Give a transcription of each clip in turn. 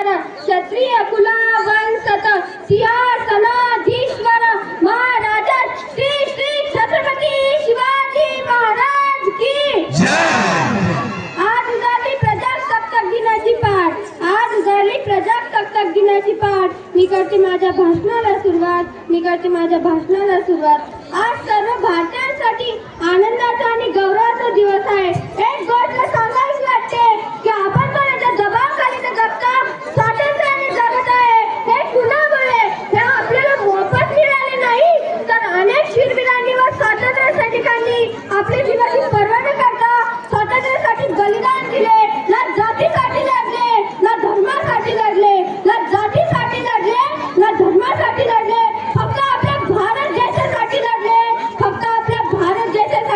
असणार क्षत्रिय कुला वंशत सिंहासनाधीश्वर महाराजा श्री श्री छत्रपती शिवाजी महाराज की। आज उजाडली प्रजासत्ताक दिनाची पाठ आज उजाडली प्रजासत्ताक दिनाची पाठ. मी करते माझ्या भाषणाला सुरुवात मी करते माझ्या भाषणाला सुरुवात. आज सर्व भारतीयांसाठी आनंदाचा आणि गौरवाचा दिवस आहे. एक गोष्ट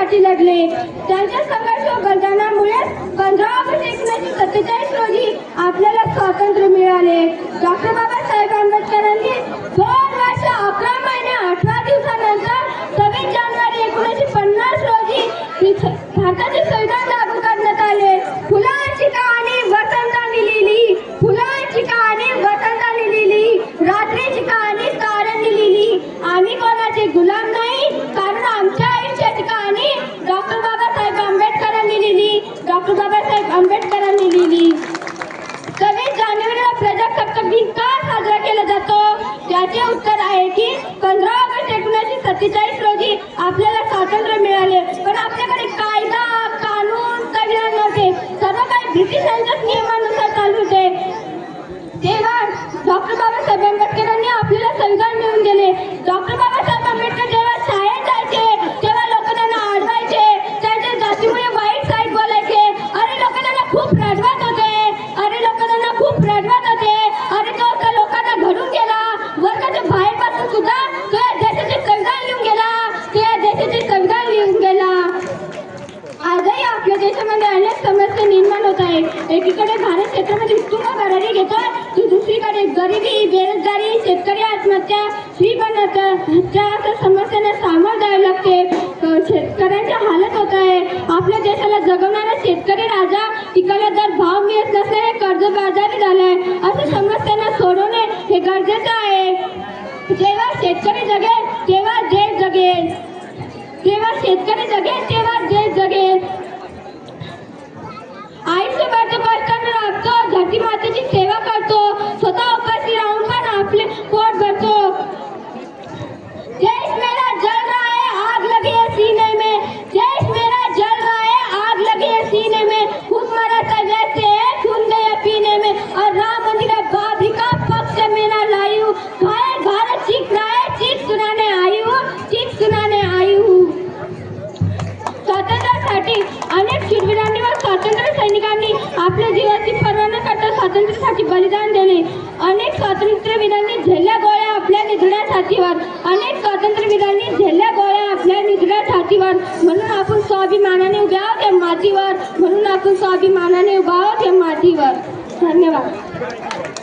भारत लढले त्यांच्या संघर्ष बलिदानामुळे पंधरा ऑगस्ट एकोणीसशे सत्तेचाळीस रोजी आपल्याला स्वातंत्र्य मिळाले. डॉक्टर बाबासाहेब आंबेडकरांनी दोन वर्ष अकरा महिने अठरा दिवसानंतर सव्वीस जानेवारी एकोणीसशे पन्नास रोजी याचे उत्तर आहे की पंधरा ऑगस्ट एकोणीसशे सत्तेचाळीस रोजी आपल्याला स्वातंत्र्य मिळाले. पण आपल्याकडे कायदा कानून संविधान नव्हते. सर्व काही ब्रिटिशांच्याच नियमानुसार चालू होते. तेव्हा डॉक्टर बाबासाहेब आंबेडकरांनी आपल्याला संविधान मिळवून दिले. डॉक्टर आहे. एकीकडे भारत क्षेत्रामध्ये उत्तुंग भरारी घेतो तर दुसरीकडे गरिबी बेरोजगारी शेतकरी आत्महत्या श्रीमंत हत्या समस्यांना सामोरं जावे लागते. शेतकऱ्यांच्या हालत होत आहे. आपल्या देशाला जगवणारा शेतकरी राजा पिकाला जर भाव मिळत नसल्याने कर्जबाजारी झालाय. अशा समस्यांना सोडवणे हे गरजेचं आहे. जेव्हा शेतकरी जगेल तेव्हा देश जगेल. जेव्हा शेतकरी जगेल आपल्या जीवाची पर्वा न करता स्वातंत्र्यासाठी बलिदान देणे. अनेक स्वातंत्र्यवीरांनी झेलल्या गोळ्या आपल्या निधड्या छातीवर अनेक स्वातंत्र्यवीरांनी झेलल्या गोळ्या आपल्या निधड्या छातीवर म्हणून आपण स्वाभिमानाने उभ्या त्या मातीवर. म्हणून आपण स्वाभिमानाने उभा आहोत या मातीवर. धन्यवाद.